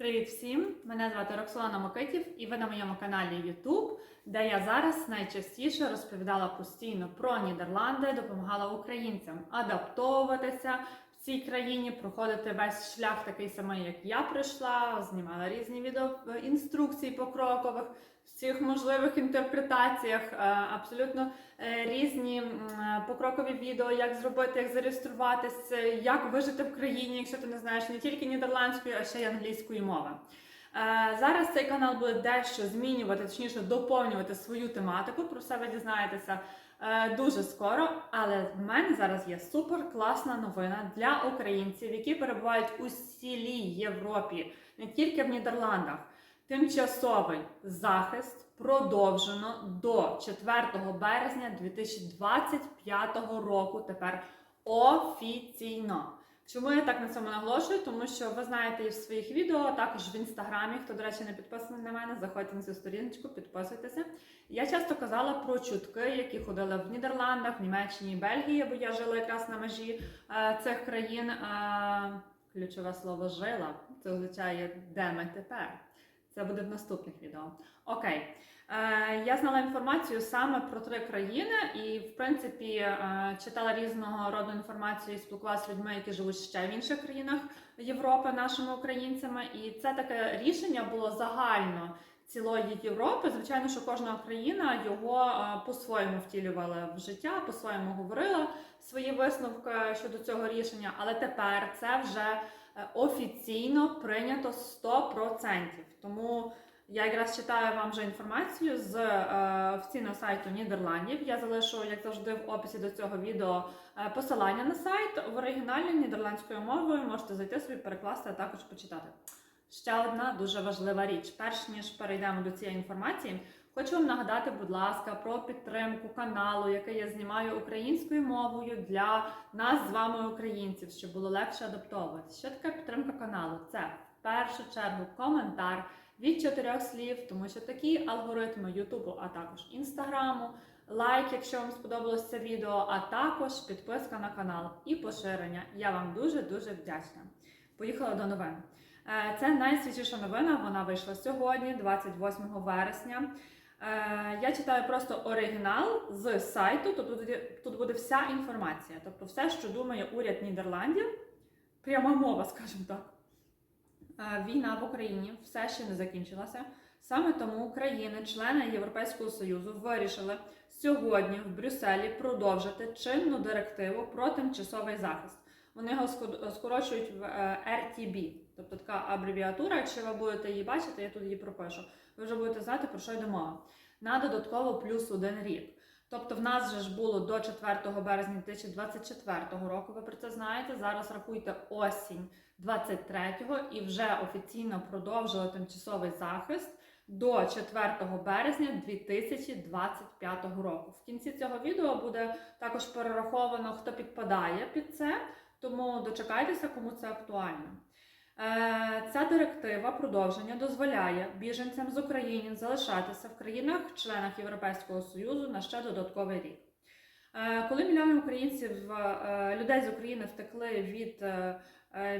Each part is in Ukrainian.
Привіт всім! Мене звати Роксолана Микитів і ви на моєму каналі YouTube, де я зараз найчастіше розповідала постійно про Нідерланди, допомагала українцям адаптовуватися цій країні, проходити весь шлях такий самий, як я пройшла, знімала різні відео е, інструкцій покрокових, всіх можливих інтерпретаціях, е, абсолютно е, різні покрокові відео, як зробити, як зареєструватися, як вижити в країні, якщо ти не знаєш не тільки нідерландської, а ще й англійської мови. Зараз цей канал буде дещо змінювати, точніше доповнювати свою тематику. Про це ви дізнаєтеся дуже скоро. Але в мене зараз є супер класна новина для українців, які перебувають у цілій Європі, не тільки в Нідерландах. Тимчасовий захист продовжено до 4 березня 2025 року. Тепер офіційно. Чому я так на цьому наголошую? Тому що ви знаєте і в своїх відео, також в інстаграмі. Хто, до речі, не підписаний на мене, заходьте на цю сторіночку, підписуйтеся. Я часто казала про чутки, які ходили в Нідерландах, в Німеччині, Бельгії, бо я жила якраз на межі е, цих країн. Е, ключове слово жила. Це означає, де ми тепер. Це буде в наступних відео. Окей. Е, я знала інформацію саме про три країни, і в принципі е, читала різного роду інформацію і спілкувалася з людьми, які живуть ще в інших країнах Європи, нашими українцями. І це таке рішення було загально цілої Європи. Звичайно, що кожна країна його е, по-своєму втілювала в життя, по-своєму говорила свої висновки щодо цього рішення. Але тепер це вже офіційно прийнято 100%. Тому я якраз читаю вам вже інформацію з е, офіційного сайту Нідерландів. Я залишу, як завжди, в описі до цього відео е, посилання на сайт в оригіналі нідерландською мовою. Можете зайти собі, перекласти, а також почитати. Ще одна дуже важлива річ. Перш ніж перейдемо до цієї інформації, хочу вам нагадати, будь ласка, про підтримку каналу, який я знімаю українською мовою для нас з вами, українців, щоб було легше адаптовуватися. Що таке підтримка каналу? Це в першу чергу коментар від чотирьох слів, тому що такі алгоритми Ютубу, а також Інстаграму, лайк, якщо вам сподобалось це відео, а також підписка на канал і поширення. Я вам дуже дуже вдячна. Поїхала до новин. Е, Це найсвіжіша новина. Вона вийшла сьогодні, 28 вересня. Е, Я читаю просто оригінал з сайту. Буде, тут буде вся інформація, тобто все, що думає уряд Нідерландів. Пряма мова, скажімо так. Е, Війна в Україні все ще не закінчилася. Саме тому країни, члени Європейського Союзу, вирішили сьогодні в Брюсселі продовжити чинну директиву про тимчасовий захист. Вони його ско- скорочують в е, RTB, тобто така абревіатура. Якщо ви будете її бачити, я тут її пропишу. Ви вже будете знати, про що йде мова. На додатково плюс один рік. Тобто в нас же ж було до 4 березня 2024 року. Ви про це знаєте. Зараз рахуйте осінь 23-го і вже офіційно продовжили тимчасовий захист до 4 березня 2025 року. В кінці цього відео буде також перераховано, хто підпадає під це, тому дочекайтеся, кому це актуально. Е, Ця директива продовження дозволяє біженцям з України залишатися в країнах-членах Європейського Союзу на ще додатковий рік. Е, Коли мільйони українців, е, людей з України втекли від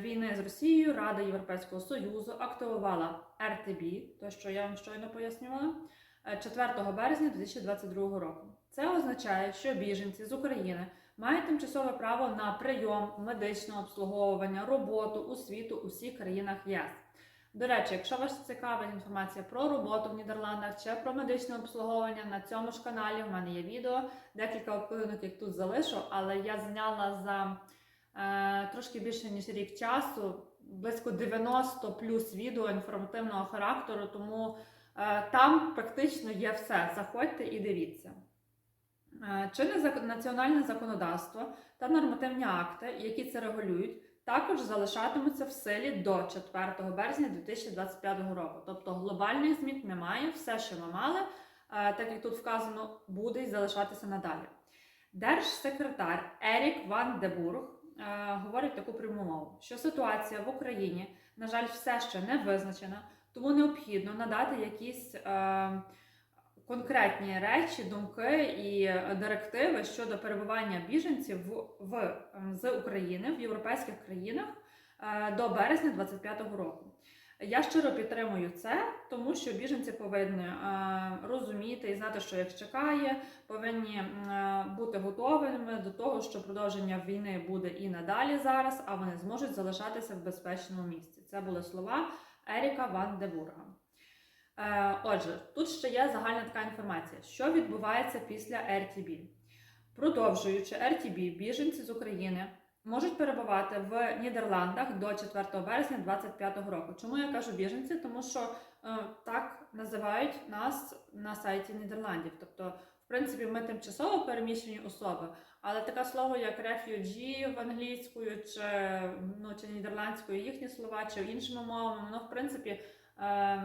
війни з Росією, Рада Європейського Союзу активувала РТБ, те, що я вам щойно пояснювала, е, 4 березня 2022 року. Це означає, що біженці з України мають тимчасове право на прийом, медичне обслуговування, роботу, освіту у всіх країнах ЄС. До речі, якщо вас цікавить інформація про роботу в Нідерландах чи про медичне обслуговування, на цьому ж каналі в мене є відео, декілька обкладинок їх тут залишу, але я зняла за е, трошки більше ніж рік часу, близько 90 плюс відео інформативного характеру, тому е, там практично є все. Заходьте і дивіться. Е, Чинне національне законодавство та нормативні акти, які це регулюють, також залишатимуться в силі до 4 березня 2025 року. Тобто глобальних змін немає, все, що ми мали, е, так як тут вказано, буде залишатися надалі. Держсекретар Ерік Ван Дебург е, говорить таку пряму мову, що ситуація в Україні, на жаль, все ще не визначена, тому необхідно надати якісь. Конкретні речі, думки і директиви щодо перебування біженців в, в ем, з України в європейських країнах е, до березня 2025 року. Я щиро підтримую це, тому що біженці повинні е, розуміти і знати, що їх чекає, повинні е, бути готовими до того, що продовження війни буде і надалі зараз, а вони зможуть залишатися в безпечному місці. Це були слова Еріка Ван Дебурга. Е, отже, тут ще є загальна така інформація, що відбувається після RTB. Продовжуючи RTB, біженці з України можуть перебувати в Нідерландах до 4 березня 2025 року. Чому я кажу біженці? Тому що е, так називають нас на сайті Нідерландів. Тобто, в принципі, ми тимчасово переміщені особи, але таке слово, як refugee англійською чи, ну, чи нідерландською їхні слова, чи іншими мовами, воно в принципі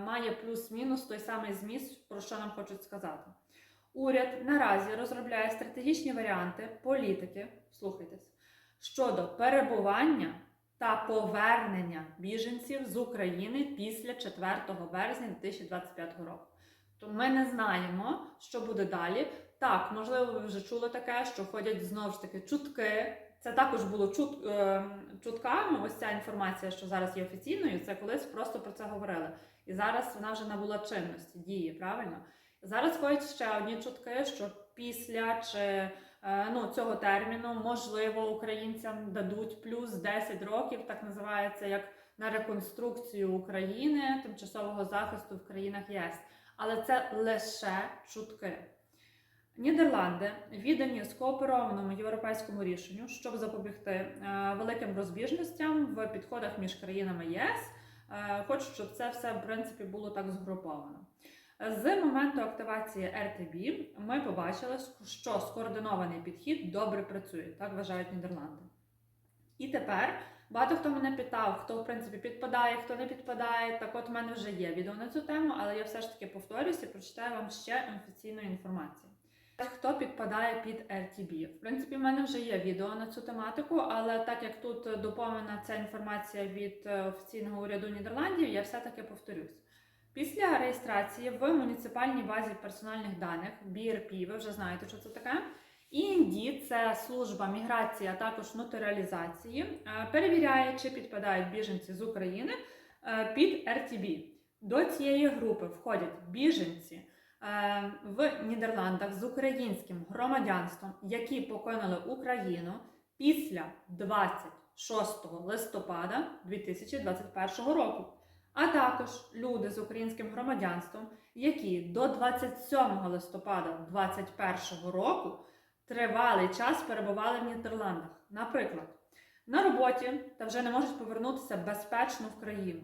має плюс-мінус той самий зміст, про що нам хочуть сказати. Уряд наразі розробляє стратегічні варіанти політики, слухайтесь, щодо перебування та повернення біженців з України після 4 березня 2025 року. То ми не знаємо, що буде далі. Так, можливо, ви вже чули таке, що ходять знову ж таки чутки. Це також було чут, е, чутками. Ось ця інформація, що зараз є офіційною, це колись просто про це говорили. І зараз вона вже набула чинності, дії, правильно? Зараз ходять ще одні чутки, що після чи е, ну, цього терміну можливо українцям дадуть плюс 10 років, так називається як на реконструкцію України, тимчасового захисту в країнах ЄС. Але це лише чутки. Нідерланди віддані скооперованому європейському рішенню, щоб запобігти е, великим розбіжностям в підходах між країнами ЄС. Е, Хочу, щоб це все в принципі було так згруповано. З моменту активації RTB ми побачили, що скоординований підхід добре працює, так вважають Нідерланди. І тепер багато хто мене питав, хто в принципі підпадає, хто не підпадає. Так от у мене вже є відео на цю тему, але я все ж таки повторюся і прочитаю вам ще офіційної інформації. Хто підпадає під RTB? В принципі, в мене вже є відео на цю тематику, але так як тут доповнена ця інформація від е, офіційного уряду Нідерландів, я все-таки повторюсь. Після реєстрації в муніципальній базі персональних даних BRP, ви вже знаєте, що це таке. ІНД – це служба міграції, а також нотаріалізації, е, перевіряє, чи підпадають біженці з України е, під RTB. До цієї групи входять біженці в Нідерландах з українським громадянством, які покинули Україну після 26 листопада 2021 року а також люди з українським громадянством, які до 27 листопада 2021 року тривалий час перебували в Нідерландах. Наприклад, на роботі та вже не можуть повернутися безпечно в країну.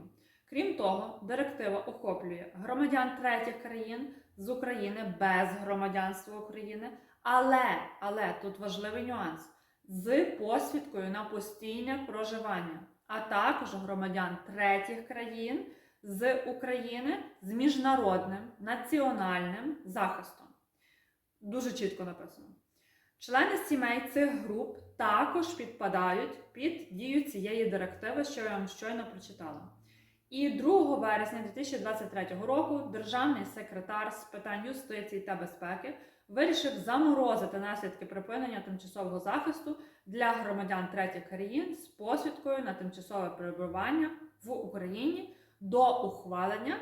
Крім того, директива охоплює громадян третіх країн з України без громадянства України, але, але тут важливий нюанс з посвідкою на постійне проживання а також громадян третіх країн з України з міжнародним національним захистом. Дуже чітко написано. Члени сімей цих груп також підпадають під дію цієї директиви, що я вам щойно прочитала. І 2 вересня 2023 року державний секретар з питань юстиції та безпеки вирішив заморозити наслідки припинення тимчасового захисту для громадян третіх країн з посвідкою на тимчасове перебування в Україні до ухвалення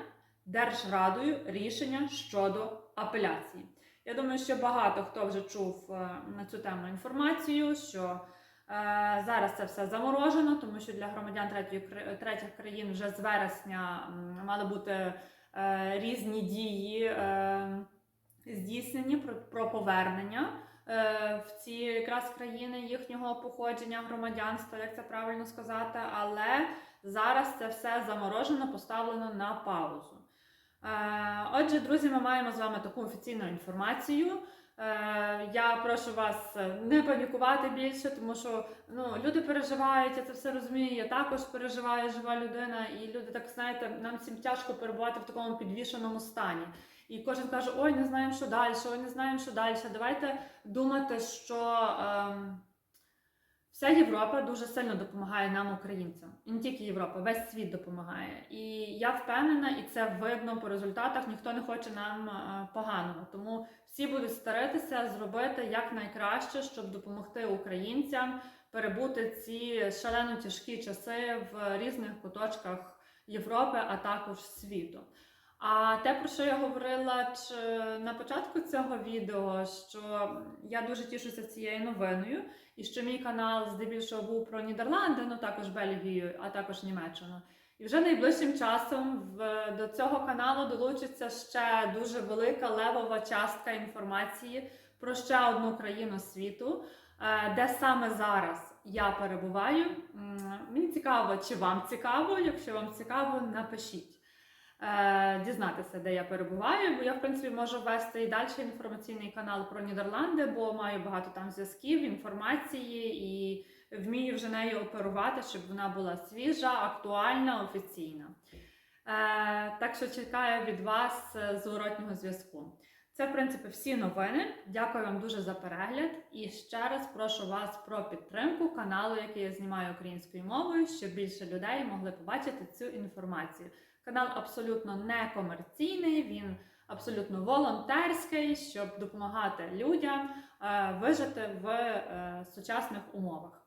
Держрадою рішення щодо апеляції. Я думаю, що багато хто вже чув е, на цю тему інформацію, що зараз це все заморожено, тому що для громадян третіх, країн вже з вересня мали бути е, різні дії е, здійснені про, повернення е, в ці якраз країни їхнього походження, громадянства, як це правильно сказати, але зараз це все заморожено, поставлено на паузу. Е, Отже, друзі, ми маємо з вами таку офіційну інформацію. Е, Я прошу вас не панікувати більше, тому що ну, люди переживають, я це все розумію. Я також переживаю жива людина, і люди так знаєте, нам всім тяжко перебувати в такому підвішеному стані. І кожен каже: Ой, не знаємо, що далі, ой, не знаємо, що далі. Давайте думати, що ем, вся Європа дуже сильно допомагає нам, українцям. І не тільки Європа, весь світ допомагає. І я впевнена, і це видно по результатах. Ніхто не хоче нам е, поганого. Тому всі будуть старатися зробити якнайкраще, щоб допомогти українцям перебути ці шалено тяжкі часи в різних куточках Європи, а також світу. А те, про що я говорила на початку цього відео, що я дуже тішуся цією новиною, і що мій канал здебільшого був про Нідерланди, ну також Бельгію, а також Німеччину. І вже найближчим часом в, до цього каналу долучиться ще дуже велика левова частка інформації про ще одну країну світу, е, де саме зараз я перебуваю. Мені цікаво, чи вам цікаво. Якщо вам цікаво, напишіть. Е, Дізнатися, де я перебуваю, бо я, в принципі, можу вести і далі інформаційний канал про Нідерланди, бо маю багато там зв'язків, інформації і вмію вже нею оперувати, щоб вона була свіжа, актуальна, офіційна. Е, так що чекаю від вас е, зворотнього зв'язку. Це, в принципі, всі новини. Дякую вам дуже за перегляд. І ще раз прошу вас про підтримку каналу, який я знімаю українською мовою, щоб більше людей могли побачити цю інформацію. Канал абсолютно не комерційний, він абсолютно волонтерський, щоб допомагати людям е, вижити в сучасних умовах.